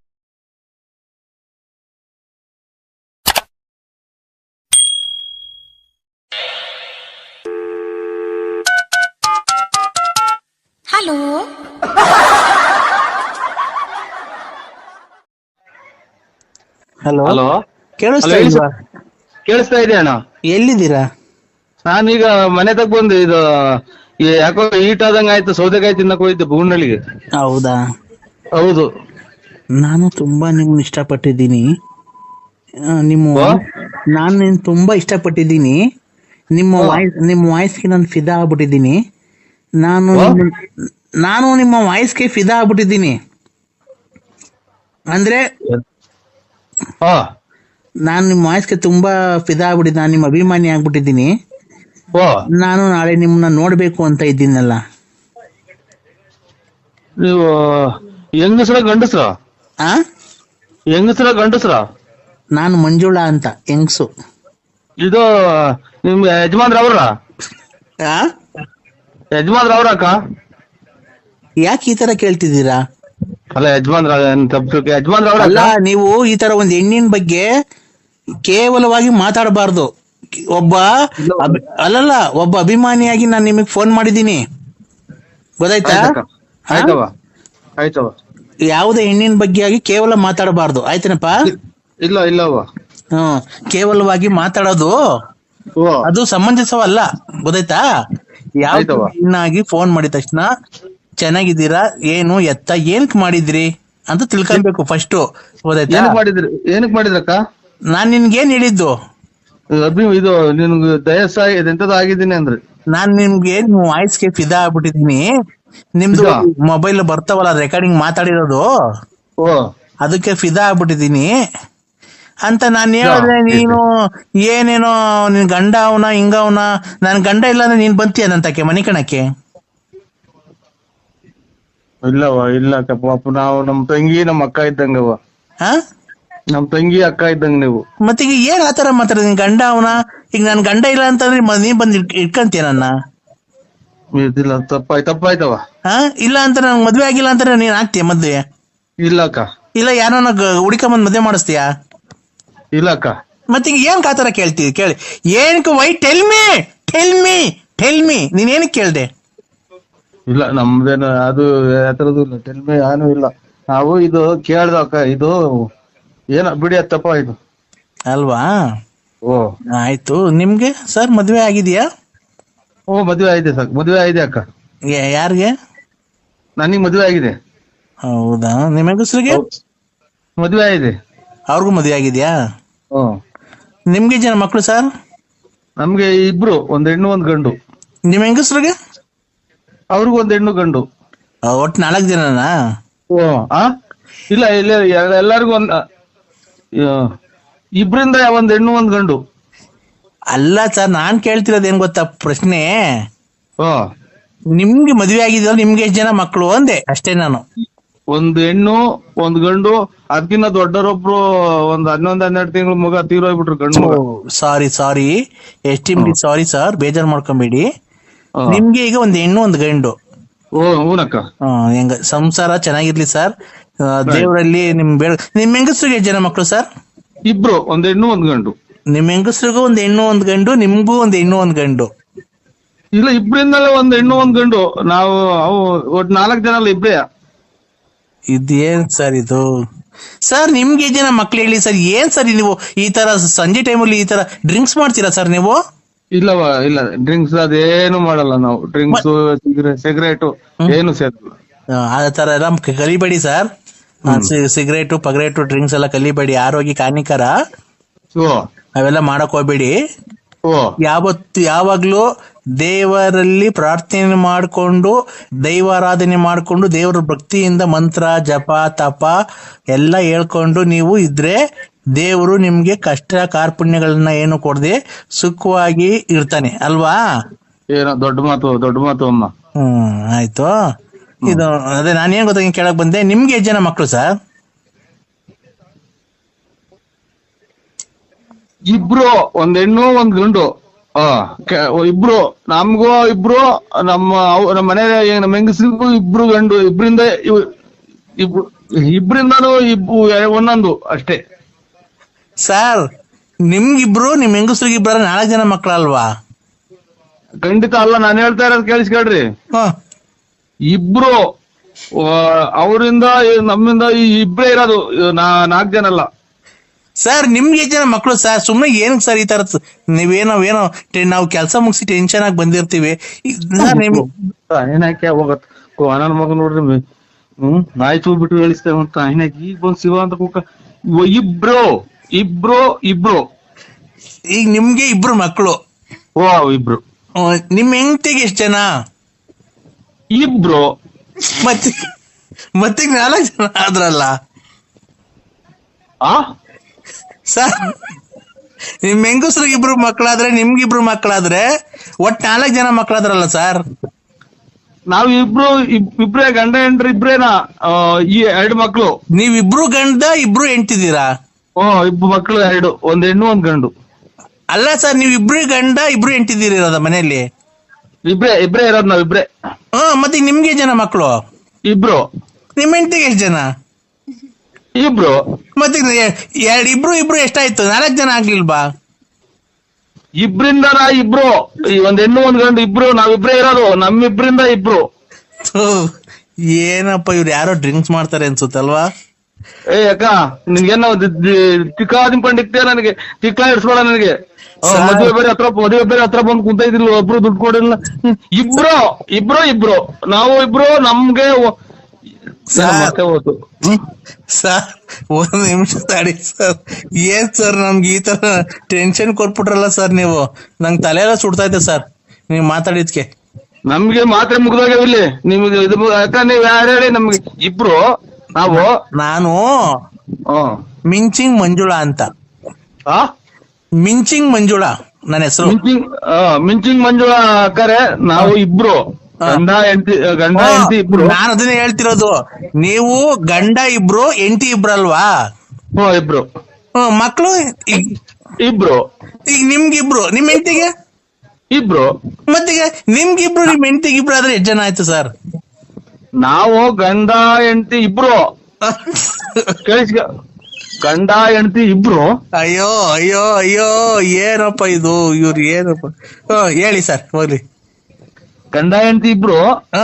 ಹಲೋ ಹಲೋ ಕೇಳಿಸ್ತಾ Hello, ಇಲ್ವಾ? ಕೇಳಿಸ್ತಾ ಇದೆ ಅಣ್ಣ. ಎಲ್ಲಿದ್ದೀರಾ? ನಾನೀಗ ಮನೆ ತಗ ಬಂದೆ ಇದು ಈ ಯಾಕೋ ಈಟ್ ಆದಂಗ ಆಯ್ತು ಸೌದೆಕಾಯಿ ತಿನ್ನಕ್ ಹೋಯ್ತು ಬೂಂಡಳಿಗೆ ಹೌದಾ? ಹೌದು. ನಾನು ತುಂಬಾ ನಿಮ್ಮನ್ನ ಇಷ್ಟಪಟ್ಟಿದ್ದೀನಿ. ಆ, ನಿಮ್ಮ? ನಾನು ನಿನ್ ತುಂಬಾ ಇಷ್ಟಪಟ್ಟಿದ್ದೀನಿ. ನಿಮ್ಮ ವಾಯ್ಸ್ ನಿಮ್ಮ ವಾಯ್ಸ್ಗೆ ನಾನು ಫಿದಾ ಆಗ್ಬಿಟ್ಟಿದ್ದೀನಿ. ನಾನು? ನಾನು ನಿಮ್ಮ ವಾಯ್ಸ್ಗೆ ಫಿದಾ ಆಗ್ಬಿಟ್ಟಿದ್ದೀನಿ. ಅಂದ್ರೆ ನಾನು ನಿಮ್ಮ ವಾಯ್ಸ್ಗೆ ತುಂಬಾ ಫಿದಾ ಆಗ್ಬಿಟ್ಟಿದ್ದೆ ನಾನು ನಿಮ್ಮ ಅಭಿಮಾನಿ ಆಗ್ಬಿಟ್ಟಿದ್ದೀನಿ. ಓ ನಾನು ನಾಳೆ ನಿಮ್ಮನ್ನ ನೋಡ್ಬೇಕು ಅಂತ ಇದ್ದೀನಲ್ಲ. ನೀವು ಹೆಂಗಸ್ರ ಗಂಡಸ್ರ? ಹೆಂಗಸ್ರ ಗಂಡಸ್ರ? ನಾನು ಮಂಜುಳಾ ಅಂತ ಹೆಂಗಸು. ಇದು ನಿಮ್ಗೆ ಯಜಮಾನ್ರ ಅವ್ರ? ಆ? ಯಜಮಾನ್ರ ಅವ್ರ ಅಕ್ಕ? ಯಾಕೆ ಈ ತರ ಕೇಳ್ತಿದ್ದೀರಾ? ಅಲ್ಲ ಯಜಮಾನ್ರ ತಪ್ಪು ಯಜಮಾನ್ರ ಅಲ್ಲ ನೀವು ಈ ತರ ಒಂದ್ ಹೆಣ್ಣಿನ ಬಗ್ಗೆ ಕೇವಲವಾಗಿ ಮಾತಾಡಬಾರ್ದು. ಒಬ್ಬ ಅಲ್ಲಲ್ಲ ಒಬ್ಬ ಅಭಿಮಾನಿಯಾಗಿ ನಾನು ನಿಮಗೆ ಫೋನ್ ಮಾಡಿದ್ದೀನಿ. ಗೊತ್ತಾಯ್ತಾ? ಯಾವುದೇ ಹೆಣ್ಣಿನ ಬಗ್ಗೆ ಆಗಿ ಕೇವಲ ಮಾತಾಡಬಾರ್ದು. ಆಯ್ತೇನಪ್ಪ? ಇಲ್ಲ ಇಲ್ಲ ಹ್ಮ್ ಕೇವಲವಾಗಿ ಮಾತಾಡೋದು ಓ ಅದು ಸಮಂಜಸವಲ್ಲ. ಗೊತ್ತಾಯ್ತಾ? ಯಾವ. ಹೆಣ್ಣಾಗಿ ಫೋನ್ ಮಾಡಿದ ತಕ್ಷಣ ಚೆನ್ನಾಗಿದ್ದೀರಾ? ಏನು ಎತ್ತ? ಏನಕ್ ಮಾಡಿದ್ರಿ? ಅಂತ ತಿಳ್ಕೊಬೇಕು ಫಸ್ಟ್ ಗೊತ್ತಾಯ್ತಾ ಏನಕ್ ಮಾಡಿದ್ರಿ? ಏನಕ್ ಮಾಡಿದ್ರಕ್ಕ? ನಾನ್ ನಿನ್ಗೆ ಏನ್ ಹೇಳಿದ್ದು? ಅಭಿ ಇದು ನಿನ್ಗೆ ದಯಸ ಎಂತದ ಆಗಿದ್ದೀನಿ ಅಂದ್ರೆ. ನಾನ್ ನಿಮ್ಗೆ ನಿಮ್ ವಾಯ್ಸ್ಗೆ ಫಿದಾ ಆಗ್ಬಿಟ್ಟಿದೀನಿ ನಿಮ್ದು ಮೊಬೈಲ್ ಬರ್ತಾವಲ್ಲ ರೆಕಾರ್ಡಿಂಗ್ ಮಾತಾಡಿರೋದು? ಓ. ಅದಕ್ಕೆ ಫಿದಾ ಆಗ್ಬಿಟ್ಟಿದೀನಿ ಅಂತ ನಾನ್ ಹೇಳಿದ್ರೆ? ನೀನು ಏನೇನೋ ನಿನ್ ಗಂಡ ಅವನ ಹಿಂಗ ಅವನ ನನ್ ಗಂಡ ಇಲ್ಲ ಅಂದ್ರೆ ನೀನ್ ಬಂತೀಯ ನಂತಕ್ಕೆ ಮನೆ ಕಣಕ್ಕೆ? ಇಲ್ಲವ ಇಲ್ಲ ಪಾಪ ನಾವು ನಮ್ ತಂಗಿ ನಮ್ ಅಕ್ಕ ಇದ್ದಂಗವ ಹಾ? ನಮ್ ತಂಗಿ ಅಕ್ಕ ಇದ್ದಂಗ ನೀವು. ಮತ್ತೆ ಈಗ ಏನ್ ಆತರ ಮಾತಾಡೋದು? ನಿನ್ ಗಂಡ ಅವನ? ಈಗ ನನ್ ಗಂಡ ಇಲ್ಲ ಅಂತಂದ್ರೆ ಮ- ನೀನ್ ಬಂದ್ ಇಟ್- ಇಟ್ಕಂತೀಯ ನನ್ನ? ಇದಿಲ್ಲ ತಪ್ಪಾಯ್ ತಪ್ಪಾಯ್ತವ ಹಾ? ಇಲ್ಲ ಅಂತ ನನ್ ಮದ್ವೆ ಆಗಿಲ್ಲ ಅಂತಂದ್ರೆ ನೀನ್ ಆಗ್ತೀಯ ಮದ್ವೆ? ಇಲ್ಲ ಅಕ್ಕ. ಇಲ್ಲ ಯಾರನ್ನ ಬಂದ್ ಮದ್ವೆ ಮಾಡಿಸ್ತೀಯ? ಇಲ್ಲ ಅಕ್ಕ. ಮತ್ತೆ ಈಗ ಏನ್ ಆತರ ಕೇಳ್ತೀವಿ ಕೇಳಿ. ಏನಕ್ಕೆ why tell tell me tell me tell me ನೀನ್ ಏನಕ್ಕೆ ಕೇಳ್ದೆ? ಇಲ್ಲ ನಮ್ದೇನು ಅದು ಯಾತ್ರದ್ದು ಇಲ್ಲ ಟೆಲ್ಮೆ ಏನು ಇಲ್ಲ. ನಾವು ಇದು ಕೇಳ್ದ ಅಕ್ಕ ಇದು ಏನ ಬಿಡಿ ಅತ್ತಪ್ಪ ಇದು. ಅಲ್ವಾ? ಓ. ಆಯ್ತು. ನಿಮ್ಗೆ? ಸರ್ ಮದ್ವೆ ಆಗಿದೆಯಾ? ಓ ಮದ್ವೆ ಆಗಿದೆ ಸರ್. ಮದ್ವೆ ಆಗಿದೆ ಅಕ್ಕ. ಯಾರಿಗೆ? ನನಗ್ ಮದ್ವೆ ಆಗಿದೆ. ಹೌದಾ? ನಿಮ್ಮ ಹೆಂಗಸ್ರಿಗೆ ಮದ್ವೆ ಆಗಿದೆ. ಅವ್ರಿಗೂ ಮದ್ವೆ ಆಗಿದ್ಯಾ? ಹ್ಮ್ ನಿಮ್ಗೆ ಜನ ಮಕ್ಕಳು ಸರ್? ನಮ್ಗೆ ಇಬ್ರು ಒಂದ್ ಹೆಣ್ಣು ಒಂದ್ ಗಂಡು. ನಿಮ್ಮ ಹೆಂಗಸ್ರಿಗೆ? ಅವ್ರಿಗೂ ಒಂದ್ ಹೆಣ್ಣು ಗಂಡು. ಒಟ್ಟು ನಾಲ್ಕು ಜನನಾ? ಓ ಆ? ಇಲ್ಲ ಇಲ್ಲ ಎಲ್ಲಾರ್ಗು ಎಲ್ಲರಿಗೂ ಒಂದ್ ಆ, ಇಬ್ರಿಂದ ಒಂದ್ ಹೆಣ್ಣು ಒಂದ್ ಗಂಡು. ಅಲ್ಲ ಸರ್ ನಾನ್ ಕೇಳ್ತಿರೋದು ಏನ್ ಗೊತ್ತಾ ಪ್ರಶ್ನೆ? ಓ ನಿಮ್ಗೆ ಮದ್ವೆ ಆಗಿದೆಯಲ್ಲ ನಿಮ್ಗೆ ಎಷ್ಟು ಜನ ಮಕ್ಕಳು ಅಂದೆ ಅಷ್ಟೇ ನಾನು. ಒಂದ್ ಹೆಣ್ಣು ಒಂದ್ ಗಂಡು ಅದಕ್ಕಿಂತ ದೊಡ್ಡರೊಬ್ರು ಒಂದ್ ಹನ್ನೊಂದ್ ಹನ್ನೆರಡು ತಿಂಗಳು ಮಗ ತೀರೋಗ್ಬಿಟ್ರು ಗಂಡು ಮಗ. ಸಾರಿ ಸಾರಿ ಎಷ್ಟಿಮ್ಲಿ ಸಾರಿ ಸರ್ ಬೇಜಾರ್ ಮಾಡ್ಕೊಂಬೇಡಿ. ನಿಮ್ಗೆ ಈಗ ಒಂದ್ ಹೆಣ್ಣು ಒಂದ್ ಗಂಡು. ಹೂನಕ್ಕ. ಹೆಂಗ ಸಂಸಾರ ಚೆನ್ನಾಗಿರ್ಲಿ ಸರ್ ದೇವರಲ್ಲಿ ನಿಮ್ ಬೇಡ ನಿಮ್ ಹೆಂಗಸ್ರಿಗೆ ಜನ ಮಕ್ಕಳು ಸರ್ ಇಬ್ರು ಒಂದ್ ಹೆಣ್ಣು ಒಂದ್ ಗಂಡು. ನಿಮ್ ಹೆಂಗಸ್ರಿಗೂ ಒಂದ್ ಹೆಣ್ಣು ಒಂದ್ ಗಂಡು ನಿಮ್ಗೂ ಒಂದ್ ಹೆಣ್ಣು ಒಂದ್ ಗಂಡು. ಇಲ್ಲ ಇಬ್ರಿಂದಲೇ ಒಂದ್ ಹೆಣ್ಣು ಒಂದ್ ಗಂಡು. ನಾವು ಅವು ಒಟ್ ನಾಲ್ಕ್ ಜನ ಅಲ್ಲ ಇಬ್ರೇ. ಇದೇನ್ ಸರ್ ಇದು? ಸರ್ ನಿಮ್ಗೆ ಜನ ಮಕ್ಳು ಹೇಳಿ ಸರ್ ಏನ್ ಸರ್ ನೀವು ಈ ತರ ಸಂಜೆ ಟೈಮಲ್ಲಿ ಈ ತರ ಡ್ರಿಂಕ್ಸ್ ಮಾಡ್ತೀರಾ ಸರ್ ನೀವು? ಇಲ್ಲವ ಇಲ್ಲ. ಡ್ರಿಂಕ್ಸ್ ಅದೇನು ಮಾಡಲ್ಲ ನಾವು. ಡ್ರಿಂಕ್ಸ್ ಸಿಗರೇಟ್ ಏನು ಸೇರಲ್ಲ ಆ, ತರ ಎಲ್ಲ ಕಲಿಬೇಡಿ ಸರ್. ಸಿಗರೇಟು ಪಗರೇಟು ಡ್ರಿಂಕ್ಸ್ ಎಲ್ಲ ಕಲಿಬೇಡಿ. ಆರೋಗ್ಯ ಹಾನಿಕರ. ಅವೆಲ್ಲ ಮಾಡಕ್ ಹೋಗ್ಬೇಡಿ. ಓ. ಯಾವತ್ತು ಯಾವಾಗ್ಲೂ ದೇವರಲ್ಲಿ ಪ್ರಾರ್ಥನೆ ಮಾಡಿಕೊಂಡು ದೈವಾರಾಧನೆ ಮಾಡಿಕೊಂಡು ದೇವರ ಭಕ್ತಿಯಿಂದ ಮಂತ್ರ ಜಪ ತಪ ಎಲ್ಲ ಹೇಳ್ಕೊಂಡು ನೀವು ಇದ್ರೆ ದೇವರು ನಿಮ್ಗೆ ಕಷ್ಟ ಕಾರ್ಪುಣ್ಯಗಳನ್ನ ಏನು ಕೊಡದೆ ಸುಖವಾಗಿ ಇರ್ತಾನೆ ಅಲ್ವಾ? ಏನೋ ದೊಡ್ಡ ಮಾತು ದೊಡ್ಡ ಮಾತು ಅಮ್ಮ. ಹ್ಮ್ ಆಯ್ತು. ಇದು ಅದೇ ನಾನೇನ್ ಗೊತ್ತ ಕೇಳಕ್ ಬಂದೆ ನಿಮ್ಗೆ ಎಷ್ಟ್ ಜನ ಮಕ್ಕಳು ಸರ್? ಇಬ್ರು ಒಂದ್ ಹೆಣ್ಣು ಒಂದ್ ಗಂಡು. ಆ ಕೆ- ಇಬ್ರು ನಮ್ಗೂ ಇಬ್ರು ನಮ್ಮ ಅವ್- ನಮ್ಮ ಮನೆ ನಮ್ಮ ಹೆಂಗಸ್ರಿಗೂ ಇಬ್ರು ಗಂಡು ಇಬ್ರಿಂದ ಇವ್- ಇಬ್ರು ಇಬ್ರಿಂದಾನು ಇಬ್ಬು ಒಂದೊಂದು ಅಷ್ಟೇ. ಸರ್ ನಿಮ್ಗಿಬ್ರು ನಿಮ್ ಹೆಂಗಸ್ರಿಗೆ ಇಬ್ಬರ ನಾಲ್ಕು ಜನ ಮಕ್ಕಳಲ್ವಾ ಖಂಡಿತ ಅಲ್ಲ ನಾನು ಹೇಳ್ತಾ ಇರೋದು ಕೇಳಿಸ್ಕೊಳ್ರಿ. ಹ. ಇಬ್ರು ಅವರಿಂದ ನಮ್ಮಿಂದ ಈ ಇಬ್ರೇ ಇರೋದು ನಾಲ್ಕು ಜನ ಅಲ್ಲ. ಸರ್ ನಿಮ್ಗೆ ಎಷ್ಟು ಜನ ಮಕ್ಕಳು ಸರ್ ಸುಮ್ಮನೆ ಏನಕ್ಕೆ ಸರ್ ಈ ತರ ನೀವೇನೋ ಏನೋ ನಾವು ಕೆಲಸ ಮುಗಿಸಿ ಟೆನ್ಷನ್ ಆಗಿ ಬಂದಿರ್ತೀವಿ. ಈ- ಸರ್ ನಿಮ್ ಏನಕ್ಕೆ ಹೋಗತ್ ನನ್ನ ಮಗ ನೋಡ್ರಿ ಮೆ- ಹ್ಮ್ ನಾಯಿ ಚೂ ಬಿಟ್ಟು ಹೇಳಿಸ್ತೇವೆ ಅಂತ ಏನಕ್ಕೆ ಈಗ ಬಂದ್ ಶಿವ ಅಂತ ಕೂಕ ಇವ ಇಬ್ರು ಇಬ್ರು ಇಬ್ರು. ಈಗ ನಿಮ್ಗೆ ಇಬ್ರು ಮಕ್ಕಳು ಓ ಇಬ್ರು. ನಿಮ್ ಹೆಂಡತಿಗೆ ಎಷ್ಟು ಜನ? ಇಬ್ರು. ಮತ್ತೆ ಮತ್ತೆ ನಾಲ್ಕು ಜನ ಆದ್ರಲ್ಲ? ಆ? ಸರ್ ನಿಮ್ ಹೆಂಗಸ್ರಿಗೆ ಇಬ್ರು ಮಕ್ಕಳಾದ್ರೆ ನಿಮ್ಗಿಬ್ರು ಮಕ್ಕಳಾದ್ರೆ ಒಟ್ ನಾಲ್ಕು ಜನ ಮಕ್ಕಳಾದ್ರಲ್ಲ ಸರ್? ನಾವ್ ಇಬ್ರು ಇಬ್- ಇಬ್ರೇ ಗಂಡ ಹೆಂಡ್ರು ಇಬ್ರೇನಾ? ಆ, ಈ ಎರಡು ಮಕ್ಳು. ನೀವಿಬ್ರು ಗಂಡ ಇಬ್ರು ಹೆಂಡ್ತಿದ್ದೀರಾ? ಓ ಇಬ್ರು ಮಕ್ಳು ಎರಡು ಒಂದ್ ಹೆಣ್ಣು ಒಂದ್ ಗಂಡು. ಅಲ್ಲ ಸರ್ ನೀವ್ ಇಬ್ರು ಗಂಡ ಇಬ್ರು ಹೆಂಡ್ತಿದ್ದೀರ ಮನೆಯಲ್ಲಿ? ಇಬ್ರೇ ಇಬ್ರೇ ಇರೋದ್ ನಾವ್ ಇಬ್ರೇ. ಹಾ ಮತ್ತೆ ನಿಮ್ಗೆ ಎಷ್ಟ್ ಜನ ಮಕ್ಕಳು ಇಬ್ರು. ನಿಮ್ ಹೆಂಡತಿಗೆ ಎಷ್ಟು ಜನ? ಇಬ್ರು. ಮತ್ತೆ ಎರಡ್ ಇಬ್ರು ಇಬ್ರು ಎಷ್ಟಾಯ್ತು? ನಾಲ್ಕು ಜನ ಆಗ್ಲಿಲ್ವಾ? ಇಬ್ರಿಂದ ನಾ ಇಬ್ರು. ಈ ಒಂದ್ ಹೆಣ್ಣು ಒಂದ್ ಗಂಡು ಇಬ್ರು. ನಾವಿಬ್ರೇ ಇರೋದು. ನಮ್ಮಿಬ್ರಿಂದ ಇಬ್ರು. ಥು, ಏನಪ್ಪ ಇವ್ರು ಯಾರೋ ಡ್ರಿಂಕ್ಸ್ ಮಾಡ್ತಾರೆ ಅನ್ಸುತ್ತಲ್ವಾ? ಏ ಅಕ್ಕ ನಿನ್ಗೇನೋ ತಿಕ್ಕ ನಿಂಕೊಂಡಿಕ್ತೆ ನನಗೆ. ತಿಕ್ಕ ಇಡ್ಸ್ಬೇಡ ನನಗೆ. ಮದುವೆ ಬೇರೆ ಹತ್ರ ಮದುವೆ ಬೇರೆ ಹತ್ರ ಬಂದು ಕುಂತ ಒಬ್ರು ದುಡ್ಡು ಕೊಡಿಲ್ಲ. ಇಬ್ರು ಇಬ್ರು ಇಬ್ರು. ನಾವು ಇಬ್ರು ನಮ್ಗೆ ಸರ್. ಒಂದ್ ನಿಮಿಷ ತಡಿ ಸರ್. ಏನ್ ಸರ್ ನಮ್ಗೆ ಈ ತರ ಟೆನ್ಷನ್ ಕೊಟ್ಬಿಟ್ರಲ್ಲ ಸರ್ ನೀವು? ನಂಗ್ ತಲೆ ಎಲ್ಲ ಸುಡ್ತಾ ಇದೆ ಸರ್. ನೀವ್ ಮಾತಾಡಿದ್ಕೆ. ನಮ್ಗೆ ಮಾತ್ರೆ ಮುಗ್ದೋಗ್ಯಾವ ಇಲ್ಲಿ. ನಿಮ್ಗೆ ಇದು ಯಾಕಂದ್ರೆ ಅಕ್ಕ ನೀವ್ ಯಾರು ಹೇಳಿ ನಮ್ಗೆ ಇಬ್ರು ನಾವು ನಾನು. ಮಿಂಚಿಂಗ್ ಮಂಜುಳಾ ಅಂತ? ಮಿಂಚಿಂಗ್ ಮಂಜುಳಾ ನನ್ನ ಹೆಸರು. ಮಿಂಚಿಂಗ್ ಮಿಂಚಿಂಗ್ ಮಂಜುಳಾ ಅಕ್ಕರೆ ನಾವು ಇಬ್ರು. ಗಂಡ ಹೆಂಡತಿ ಗಂಡ ಹೆಂಡತಿ ಇಬ್ರು. ನಾನು ಅದನ್ನೇ ಹೇಳ್ತಿರೋದು. ನೀವು ಗಂಡ ಇಬ್ರು ಎಂಟಿ ಇಬ್ರಲ್ವಾ? ಹ್ಮ್ ಇಬ್ರು. ಹ್ಮ್, ಮಕ್ಳು ಇಬ್ರು. ಈಗ ನಿಮ್ಗಿಬ್ರು ನಿಮ್ ಹೆಂಡತಿಗೆ? ಇಬ್ರು. ಮತ್ತೀಗ ನಿಮ್ಗಿಬ್ರು ನಿಮ್ ಹೆಂಡತಿಗಿಬ್ರು ಆದ್ರೆ ಎಷ್ಟು ಜನ ಆಯ್ತು ಸರ್? ನಾವು ಗಂಡ ಹೆಂಡತಿ ಇಬ್ರು. ಕೇಳಿಸ್ಕ ಗಂಡ ಹೆಂಡತಿ ಇಬ್ರು. ಅಯ್ಯೋ ಅಯ್ಯೋ ಅಯ್ಯೋ ಏನಪ್ಪ ಇದು? ಇವ್ರು ಏನಪ್ಪ? ಹ್ಮ್, ಹೇಳಿ ಸರ್ ಹೋಗ್ಲಿ. ಗಂಡ ಹೆಂಡತಿ ಇಬ್ರು. ಹ.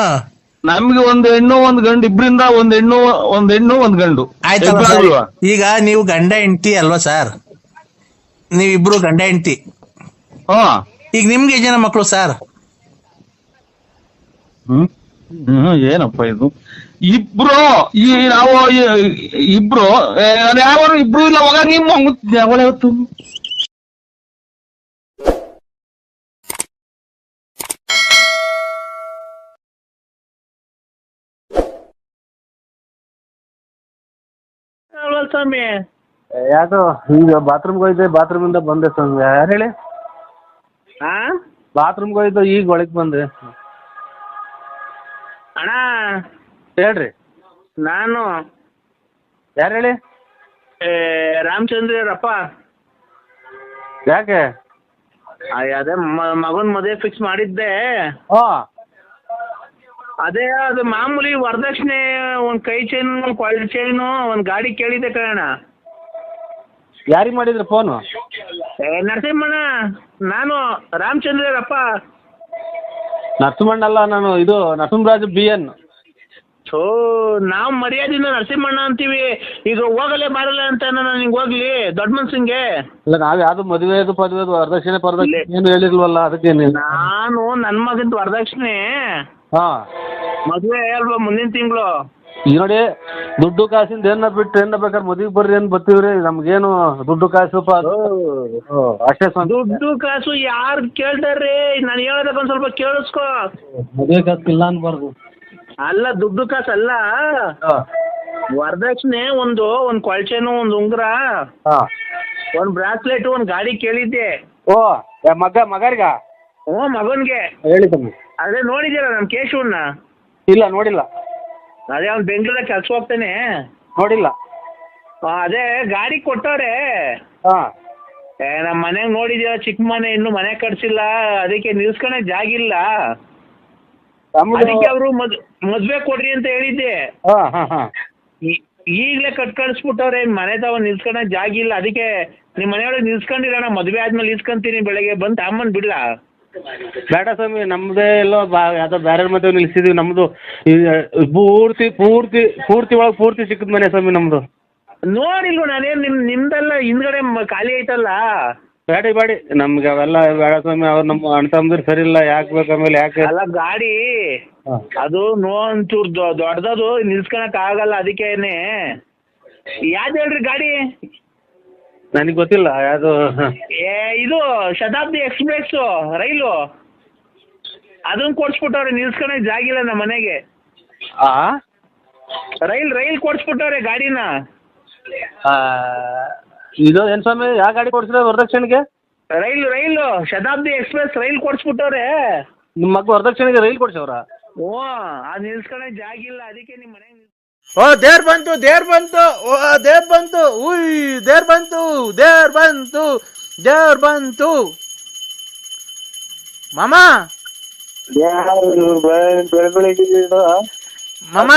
ನಮ್ಗೆ ಒಂದ್ ಹೆಣ್ಣು ಒಂದ್ ಗಂಡು ಇಬ್ರಿಂದ ಒಂದ್ ಹೆಣ್ಣು ಒಂದ್ ಹೆಣ್ಣು ಒಂದ್ ಗಂಡು. ಆಯ್ತಲ್ಲ ಇಬ್ರು ಸರ್. ಅಲ್ವಾ? ಈಗ ನೀವು ಗಂಡ ಹೆಂಡತಿ ಅಲ್ವಾ ಸರ್? ನೀವಿಬ್ರು ಗಂಡ ಹೆಂಡತಿ. ಹಾ. ಈಗ ನಿಮ್ಗೆ ಎಷ್ಟ್ ಜನ ಮಕ್ಳು ಸರ್? ಹ್ಮ್? ಹ್ಮ್, ಏನಪ್ಪ ಇದು? ಇಬ್ರು ಈ ನಾವು ಇಬ್ರು ಯಾವ ಇಬ್ರು ಇಲ್ಲ ಹೋಗ ನಿಮ್ಮ ಅವಳೆ ಸ್ವಾಮಿ. ಯಾಕೋ ಈಗ ಬಾತ್ರೂಮ್ಗೆ ಹೋಯ್ದೆ ಬಾತ್ರೂಮ್ ಇಂದ ಬಂದೆ ಸ್ವಾಮಿ. ಯಾರು ಹೇಳಿ? ಆ? ಬಾತ್ರೂಮ್ಗೆ ಹೋಯ್ತು ಈಗ ಒಳಗೆ ಬಂದೆ. ಅಣ್ಣ. ಹೇಳ್ರಿ. ನಾನು. ಯಾರು ಹೇಳಿ? ರಾಮಚಂದ್ರಪ್ಪ ಯಾಕೆ? ಅದೇ ಮಗನ ಮದುವೆ ಫಿಕ್ಸ್ ಮಾಡಿದ್ದೆ. ಓ ಅದೇ ಅದು ಮಾಮೂಲಿ ವರದಕ್ಷಿಣೆ ಒಂದು ಕೈ ಚೈನ್ ಕ್ವಾಲಿಟಿ ಚೈನು ಒಂದು ಗಾಡಿ ಕೇಳಿದೆ ಕಣ ಯಾರಿಗೆ ಮಾಡಿದ್ರಿ ಫೋನು ನರಸಿಂಹಣ್ಣ ನಾನು ರಾಮಚಂದ್ರಪ್ಪ ನರಸಿಂಹಣ್ಣಲ್ಲ ನಾನು ಇದು ನರಸಿಂಹರಾಜ್ ಬಿ ಎನ್. ಥೋ ನಾವ್ ಮರ್ಯಾದಿಂದ ನರಸಿಂಹಣ್ಣ ಅಂತೀವಿ. ಈಗ ಹೋಗಲೇ ಬರಲ್ಲ ಅಂತ ನಾನು ನಿಂಗೆ ಹೋಗ್ಲಿ ದೊಡ್ಡ ಮನ್ಸಂಗೆ ಇಲ್ಲ ನಾವ್ ಯಾವ್ದು ಮದುವೆದು ಪದವಿದು ವರದಕ್ಷಿಣೆ ಪರದಕ್ಷಿಣೆ ಏನು ಹೇಳಿಲ್ವಲ್ಲ ಅದಕ್ಕೆ ನಾನು ನನ್ನ ಮಗಂದು ವರದಕ್ಷಿಣೆ. ಹಾ. ಮದುವೆ ಅಲ್ವಾ ಮುಂದಿನ ತಿಂಗಳು? ಈಗ ನೋಡಿ ದುಡ್ಡು ಕಾಸಿಂದ ಏನ ಬಿಟ್ಟು ಏನ ಬೇಕಾದ್ರೆ ಮದ್ವಿಗೆ ಬರ್ರಿ ಏನ್ ಬರ್ತೀವ್ರಿ? ನಮ್ಗೇನು ದುಡ್ಡು ಕಾಸು ಅಷ್ಟೇ ಸ್ವಾಮಿ. ದುಡ್ಡು ಕಾಸು ಯಾರು ಕೇಳ್ತಾರ್ರಿ? ನಾನು ಹೇಳೋದಕ್ಕೆ ಒಂದ್ ಸ್ವಲ್ಪ ಕೇಳಿಸ್ಕೊ. ಮದುವೆ ಕಾಸು ಇಲ್ಲ ಅನ್ಬಾರ್ದು. ಅಲ್ಲ ದುಡ್ಡು ಕಾಸು ಅಲ್ಲ. ಹಾಂ. ವರದಕ್ಷಿಣೆ ಒಂದು ಒಂದ್ ಕೊಳ್ಚೆನು ಒಂದ್ ಉಂಗುರ ಹಾಂ. ಒಂದ್ ಬ್ರಾಸ್ಲೆಟ್ ಒಂದ್ ಗಾಡಿ ಕೇಳಿದ್ದೆ. ಓ ಏ, ಮಗ ಮಗರಿಗ? ಹ್ಞೂ ಮಗನ್ಗೆ. ಹೇಳಿ ಅದೇ ನೋಡಿದ್ದೀರಾ ನಮ್ ಕೇಶವನ್ನ? ಇಲ್ಲ ನೋಡಿಲ್ಲ. ಅದೇ ಅವ್ನು ಬೆಂಗಳೂರಾಗ ಕೆಲಸ ಹೋಗ್ತಾನೆ. ನೋಡಿಲ್ಲ. ಅದೇ ಗಾಡಿ ಕೊಟ್ಟವ್ರೆ. ಹಾ. ಏ ನಮ್ಮ ಮನೆಗ್ ನೋಡಿದ್ಯಾ ಚಿಕ್ಕ ಮನೆ ಇನ್ನು ಮನೆ ಕಟ್ಸಿಲ್ಲ ಅದಕ್ಕೆ ನಿಲ್ಸ್ಕೊಳಕ್ ಜಾಗಿಲ್ಲ ಅದಕ್ಕೆ ಅವರು ಮದ್ ಮದ್ವೆ ಕೊಡ್ರಿ ಅಂತ ಹೇಳಿದ್ದೆ. ಹಾ ಹಾ ಹಾ. ಈ- ಈಗ್ಲೇ ಕಟ್ ಕಳಿಸ್ಬಿಟ್ಟವ್ರೆ ಮನೆ ತಾವ ನಿಲ್ಸ್ಕೊಳಕ್ ಜಾಗ ಇಲ್ಲ. ಅದಕ್ಕೆ ನಿಮ್ ಮನೆಯೊಳಗೆ ನಿಲ್ಸ್ಕೊಂಡಿರೋಣ ಮದ್ವೆ ಆದ್ಮೇಲೆ ನಿಲ್ಸ್ಕೊಂತೀನಿ ಬೆಳಗ್ಗೆ. ಬಂದು ಅಮ್ಮನ್ ಬಿಡ್ಲ? ಬೇಡ ಸ್ವಾಮಿ ನಮ್ದೇ ಎಲ್ಲೋ ಬಾ ಯಾವ್ದೋ ಬೇರೆ ಮದುವೆ ನಿಲ್ಸಿದೀವಿ ನಮ್ದು ಪೂರ್ತಿ ಪೂರ್ತಿ ಪೂರ್ತಿ ಒಳಗೆ ಪೂರ್ತಿ ಚಿಕ್ಕದ ಮನೆ ಸ್ವಾಮಿ ನಮ್ದು. ನೋಡಿಲ್ವ ನಾನೇನ್ ನಿಮ್ ನಿಮ್ದೆಲ್ಲ ಹಿಂದ್ಗಡೆ ಮ- ಖಾಲಿ ಐತಲ್ಲ? ಬೇಡಿ ಬೇಡಿ ನಮ್ಗೆ ಅವೆಲ್ಲ ಬೇಡ ಸ್ವಾಮಿ ಅವ್ರು ನಮ್ಮ ಅಣ್ಣ ತಮ್ಮಂದಿರು ಸರಿ ಇಲ್ಲ ಯಾಕೆ ಬೇಕು ಆಮೇಲೆ ಯಾಕೆ? ಅಲ್ಲ ಗಾಡಿ ಅದು ನೋ ಒಂಚೂರು ದೊಡ್ಡದದು ನಿಲ್ಸ್ಕೊಳಕ್ ಆಗಲ್ಲ ಅದಕ್ಕೇನೆ. ಯಾವ್ದು ಹೇಳ್ರಿ ಗಾಡಿ? ನನಗೆ ಗೊತ್ತಿಲ್ಲ ಯಾವುದು? ಏ ಇದು ಶತಾಬ್ದಿ ಎಕ್ಸ್ಪ್ರೆಸ್ ರೈಲು. ಅದನ್ನ ಕೊಡ್ಸ್ಬಿಟ್ಟವ್ರೆ ನಿಲ್ಸ್ಕೊಳಕ್ ಜಾಗಿಲ್ಲ ನಮ್ಮ ಮನೆಗೆ. ಆ? ರೈಲ್ ರೈಲ್ ಕೊಡ್ಸ್ಬಿಟ್ಟವ್ರೆ ಗಾಡಿನ. ಆ, ಇದು ಏನ್ ಸ್ವಾಮಿ ಯಾವ ಗಾಡಿ ಕೊಡ್ಸಿದ್ರೆ ವರದಕ್ಷಿಣೆಗೆ? Rail rail Shatabdi express rail ಕೊಡ್ಸ್ಬಿಟ್ಟವ್ರೆ. ನಿಮ್ಮ ಮಗ ವರದಕ್ಷಿಣೆಗೆ ರೈಲ್ ಕೊಡ್ಸವ್ರ? ಓ ಅದ್ ನಿಲ್ಸ್ಕೊಳಕ್ ಜಾಗಿಲ್ಲ ಅದಕ್ಕೆ ನಿಮ್ಮ ಮನೆಗೆ ಓ ದೇವ್ರ ಬಂತು ದೇವ್ರ ಬಂತು ಓ ದೇವ್ರ ಬಂತು ಉಯ್ ದೇವ್ರ ಬಂತು ದೇವ್ರ ಬಂತು ದೇವ್ರ ಬಂತು ಮಾಮ ಮಾಮ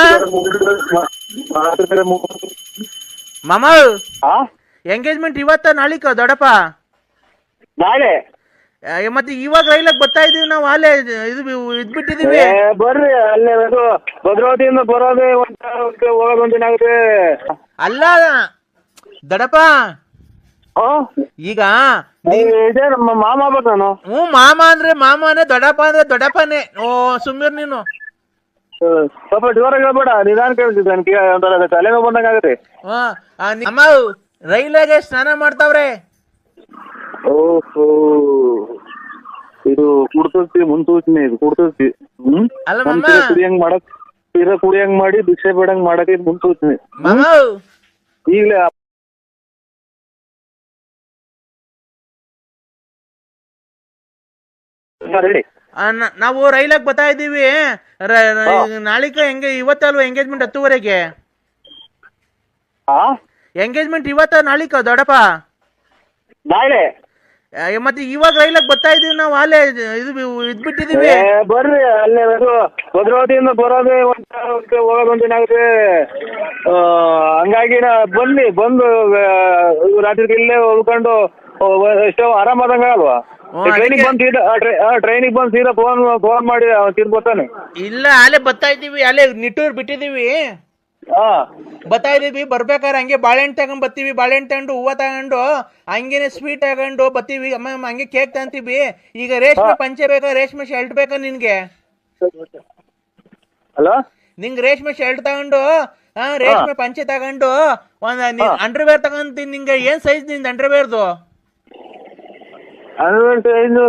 ಮಾಮ ಎಂಗೇಜ್ಮೆಂಟ್ ಇವತ್ತ ನಾಳಿಕ ದೊಡ್ಡಪ್ಪ ನಾಳೆ ಆ, ಮತ್ತೆ ಇವಾಗ ರೈಲಾಗ ಬರ್ತಾ ಇದೀವಿ ನಾವು ಅಲ್ಲೇ ಇದು ಇದ್ ಬಿಟ್ಟಿದೀವಿ. ಏ ಬರ್ರಿ ಅಲ್ಲೇ ಅದು ಭದ್ರಾವತಿಯಿಂದ ಬರೋದೇ ಒಂದ್ ಹೋಗೋದು ಒಂದಿನ ಆಗುತ್ತೆ. ಅಲ್ಲ ದಡಪ್ಪ. ಆ? ಈಗ ಈ- ಇದೇ ನಮ್ಮ ಮಾಮ ಆಗ್ಬೇಕು ನಾನು ಹ್ಞೂ ಮಾಮ ಅಂದ್ರೆ ಮಾಮನೇ ದೊಡ್ಡಪ್ಪ ಅಂದ್ರೆ ದೊಡ್ಡಪ್ಪನೇ. ಓ ಸುಮ್ಮೀರ್ ನೀನು. ಹ್ಮ್. ಸ್ವಲ್ಪ ಜೋರಾಗಿ ಹೇಳ್ಬೇಡ ನಿಧಾನ ಕೇಳ್ತಿದ್ದೆ ಒಂಥರ ತಲೆನೋವು ಬಂದಂಗೆ ಆಗುತ್ತೆ. ಹಾ ಅಮ್ಮ ರೈಲಾಗೆ ಸ್ನಾನ ಮಾಡ್ತಾವ್ರೆ. ಓಹೋ. ಇದು ಕುಡ್ತೋಗ್ತಿ ಮುನ್ಸೂಚನೆ ಇದು ಕುಡ್ತೋಗ್ತಿ ಹ್ಮ್? ಅಲ್ಲ ನಮ್ ಮಾಮ. ಕುಡಿಯಂಗ್ ಮಾಡಕ್ ತೀರ ಕುಡಿಯಂಗ್ ಮಾಡಿ ಭಿಕ್ಷೆ ಬೇಡಂಗ್ ಮಾಡಕ್ ಇದು ಮುನ್ಸೂಚನೆ. ಮಾಮ. ಈಗಲೇ ಆ, ನ- ನಾವು ರೈಲಾಗ್ ಬರ್ತಾ ಇದೀವಿ ರ- ರ- ನಾಳಿಕ ಹೆಂಗೆ ಇವತ್ತಲ್ವಾ ಎಂಗೇಜ್ಮೆಂಟ್ ಹತ್ತುವರೆಗೆ? ಆ? ಎಂಗೇಜ್ಮೆಂಟ್ ಇವತ್ತ ನಾಳಿಕ ದೊಡ್ಡಪ್ಪ? ನಾಳೆ? ಮತ್ತೆ ಇವಾಗ ರೈಲಾಗ್ ಬರ್ತಾ ಇದೀವಿ ನಾವು ಅಲ್ಲೇ ಇದು ಇದ್ಬಿಟ್ಟಿದೀವಿ ಏ ಬರ್ರಿ ಅಲ್ಲೇ ಅದು ಭದ್ರಾವತಿಯಿಂದ ಬರೋದೇ ಒಂದು ಹೋಗೋದು ಏನಾಗುತ್ತೆ ಆ, ಹಂಗಾಗಿ ನಾ ಬನ್ನಿ ಬಂದು ಆ, ರಾತ್ರಿ ಇಲ್ಲೇ ಉಳ್ಕೊಂಡು ಆ, ಎಷ್ಟೋ ಆರಾಮಾದಂಗ ಅಲ್ವಾ? ಹ್ಞೂ, ಟ್ರೈನಿಗೆ ಅದಕ್ಕೆ- ಬಂದು ಸೀದಾ ಟ್ರೈನಿಗೆ ಬಂದು ಸೀದಾ ಫೋನ್ ಫೋನ್ ಮಾಡಿ ತಿರ್ಗಿ ಬರ್ತಾನೆ ಇಲ್ಲ ಅಲ್ಲೇ ಬರ್ತಾ ಇದೀವಿ ಅಲ್ಲೇ ನಿಟ್ಟೂರ್ ಬಿಟ್ಟಿದೀವಿ ಇದೀವಿ ಬರ್ಬೇಕಾದ್ರೆ ಹಂಗೆ ಬಾಳೆಹಣ್ಣು ತಗೊಂಡ್ ಬತ್ತೀವಿ ಬಾಳೆಹಣ್ಣು ತಗೊಂಡು ಹೂವ ತಗೊಂಡು ಹಂಗೇನೆ ಸ್ವೀಟ್ ತಗೊಂಡು ಬತ್ತೀವಿ ಅಮ್ಮ ಹಂಗೆ ಕೇಕ್ ತಂತೀವಿ. ಈಗ ರೇಷ್ಮೆ ಪಂಚೆ ಬೇಕಾ ರೇಷ್ಮೆ ಶರ್ಟ್ ಬೇಕಾ ನಿನ್ಗೆ? ಹಲೋ? ನಿಂಗ್ ರೇಷ್ಮೆ ಶರ್ಟ್ ತಗೊಂಡು ಹಾ ರೇಷ್ಮೆ ಪಂಚೆ ತಗೊಂಡು ಒಂದ್ ಅಂಡರ್ವೇರ್ ತಗೊಂತೀನಿ ನಿಂಗೆ ಏನ್ ಸೈಜ್ನಿಂದ ಅಂಡರ್ವೇರ್ದು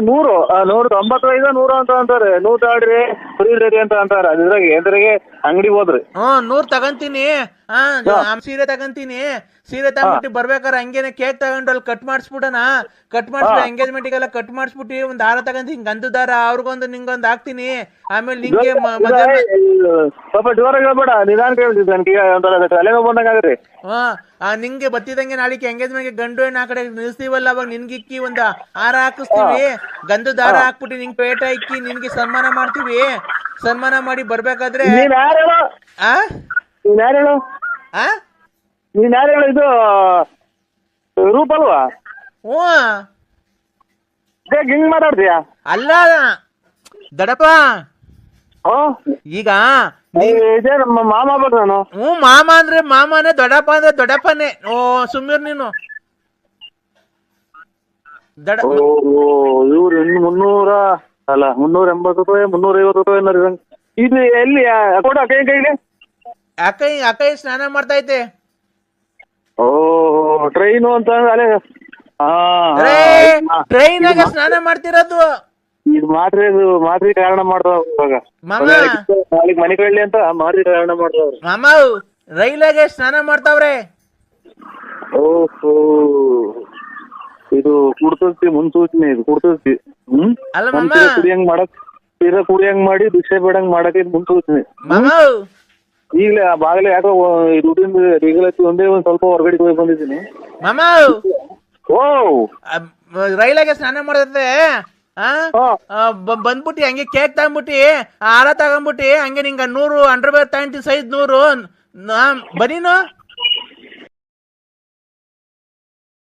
ನೂರು ನೂರು ತೊಂಬತ್ತೈದು ನೂರು ಅಂತ ಅಂತಾರೆ ನೂರು ತಾಡ್ರಿ ಫ್ರೀ ಅಂತ ಅಂತಾರೆ ಅದ್ರಾಗೆ ಎದ್ರಾಗೆ ಅಂಗಡಿ ಹೋದ್ರಿ. ಹ್ಮ್ ನೂರ್ ತಗಂತೀನಿ. ಹಾ ಸೀರೆ ತಗೊಂತೀನಿ. ಸೀರೆ ತಗೊಂಡ್ಬಿಟ್ಟು ಬರ್ಬೇಕಾದ್ರೆ ಹಂಗೇನೆ ಕೇಕ್ ತಗೊಂಡು ಅಲ್ಲಿ ಕಟ್ ಮಾಡಿಸ್ಬಿಡೋಣ. ಕಟ್ ಮಾಡಿಸ್ಬಿಟ್ಟು ಎಂಗೇಜ್ಮೆಂಟಿಗೆಲ್ಲ ಕಟ್ ಮಾಡಿಸ್ಬಿಟ್ಟು ಒಂದ್ ದಾರ ತಗೊಂಡ್ ಹಿಂಗ್ ದಾರ ಅವ್ರಿಗೊಂದು ನಿಂಗೊಂದು ಹಾಕ್ತೀನಿ. ಆಮೇಲೆ ನಿಂಗೆ ಸ್ವಲ್ಪ ಜೋರಾಗಿ ಹೇಳ್ಬೇಡ ನಿಧಾನ ಕೇಳ್ತಿದ್ದೆ ನನಗೆ ಒಂಥರ ತಲೆನೋವು ಬಂದಂಗೆ ಹಾ ನಿಂಗೆ ಬತ್ತಿದಂಗೆ ನಾಳಿಕೆ ಎಂಗೇಜ್ಮೆಂಟ್ ಗಂಡು ಹೆಣ್ಣು ಆ ಕಡೆ ನಿಲ್ಸ್ತೀವಲ್ಲ ಅವಾಗ ನಿನ್ಗಿಕ್ಕಿ ಒಂದ ಹಾರ ಹಾಕಿಸ್ತೀವಿ. ಗಂಧದ ದಾರ ಹಾಕ್ಬಿಟ್ಟು ನಿಂಗೆ ಪೇಟ ಇಕ್ಕಿ ನಿನ್ಗೆ ಸನ್ಮಾನ ಮಾಡ್ತೀವಿ. ಸನ್ಮಾನ ಮಾಡಿ ಬರ್ಬೇಕಾದ್ರೆ ಆ? ನೀನ್ ಯಾರು ಹೇಳು ಆ ಇದು ರೂಪ ಅಲ್ವಾ? ಹ್ಞೂ. ಬೇಗ ಹಿಂಗ್ ಮಾತಾಡ್ತೀಯಾ? ಅಲ್ಲ ದಡಪ ಹ್ಞೂ ಈಗ ಇದೇ ನಮ್ಮ ಮಾಮ ಆಗ್ಬೇಕು ನಾನು. ಹ್ಞೂ ಮಾಮ ಅಂದ್ರೆ ಮಾಮನೇ ದೊಡ್ಡಪ್ಪ ಅಂದ್ರೆ ದೊಡ್ಡಪ್ಪನೇ. ಓ ಸುಮ್ಮೀರ್ ನೀನು. ದಡ ಓ ಇವ್ರು ಇನ್ನು ಮುನ್ನೂರ ಅಲ್ಲ ಮುನ್ನೂರ ಎಂಬತ್ತು ರೂಪಾಯಿ ಮುನ್ನೂರ ಐವತ್ತು ರೂಪಾಯಿ ಏನಾರು. ಇದು ಎಲ್ಲಿ ಕೊಡ ಕೈ ಅಕ್ಕೈ ಅಕ್ಕೈ ಸ್ನಾನ ಮಾಡ್ತಾ ಐತೆ ಓ ಟ್ರೈನು ಅಂತ ಅಲ್ಲೇ ಹಾ. ಟ್ರೈನಾಗ ಸ್ನಾನ ಮಾಡ್ತಿರೋದು. ಇದು ಮಾತ್ರೆ ಇದು ಮಾತ್ರೆ ಕಾರಣ ಮಾಡ್ತಾವ ಇವಾಗ. ಮಾಮ. ನಾಳೆಗೆ ಮನೆ ಕಳ್ಳಿ ಅಂತ ಮಾತ್ರೆ ಕಾರಣ ಮಾಡ್ತಾವ್ರು. ಮಾಮ ರೈಲಾಗೆ ಸ್ನಾನ ಮಾಡ್ತಾವ್ರೆ. ಓಹೋ. ಇದು ಕುಡ್ತೋಗ್ತಿ ಮುನ್ಸೂಚನೆ ಇದು ಕುಡ್ತೋಗ್ತಿ ಹ್ಮ್? ಅಲ್ಲ ಮಾಮ. ತೀರ ಕುಡಿಯಂಗ್ ಮಾಡಕ್ ಕುಡಿಯಂಗ್ ಮಾಡಿ ಭಿಕ್ಷೆ ಬೇಡಂಗ್ ಮಾಡಕ್ ಇದು ಮುನ್ಸೂಚನೆ. ಮಾಮ. ಈಗಲೇ ಬಾಗಲೇ ಯಾಕೋ ಈಗಲೇ ಒಂದೇ ಒಂದ್ ಸ್ವಲ್ಪ ಹೊರಗಡೆ ಹೋಗಿ ಬಂದಿದ್ದೀನಿ. ಮಾಮ! ಓ! ರೈಲಾಗೆ ಸ್ನಾನ ಮಾಡಿದ್ರೆ ಬಂದ್ಬಿಟ್ಟು ಹಂಗೆ ಕೇಕ್ ತಗೊಂಡ್ಬಿಟ್ಟಿ ಹಾರ ತಗೊಂಡ್ಬಿಟ್ಟಿ ಹಂಗೆ ನಿಂಗ ನೂರು ಅಂಡರ್ವೇರ್ ತಗೊಂತಿ ಸೈಜ್ ನೂರು ಬರೀನು?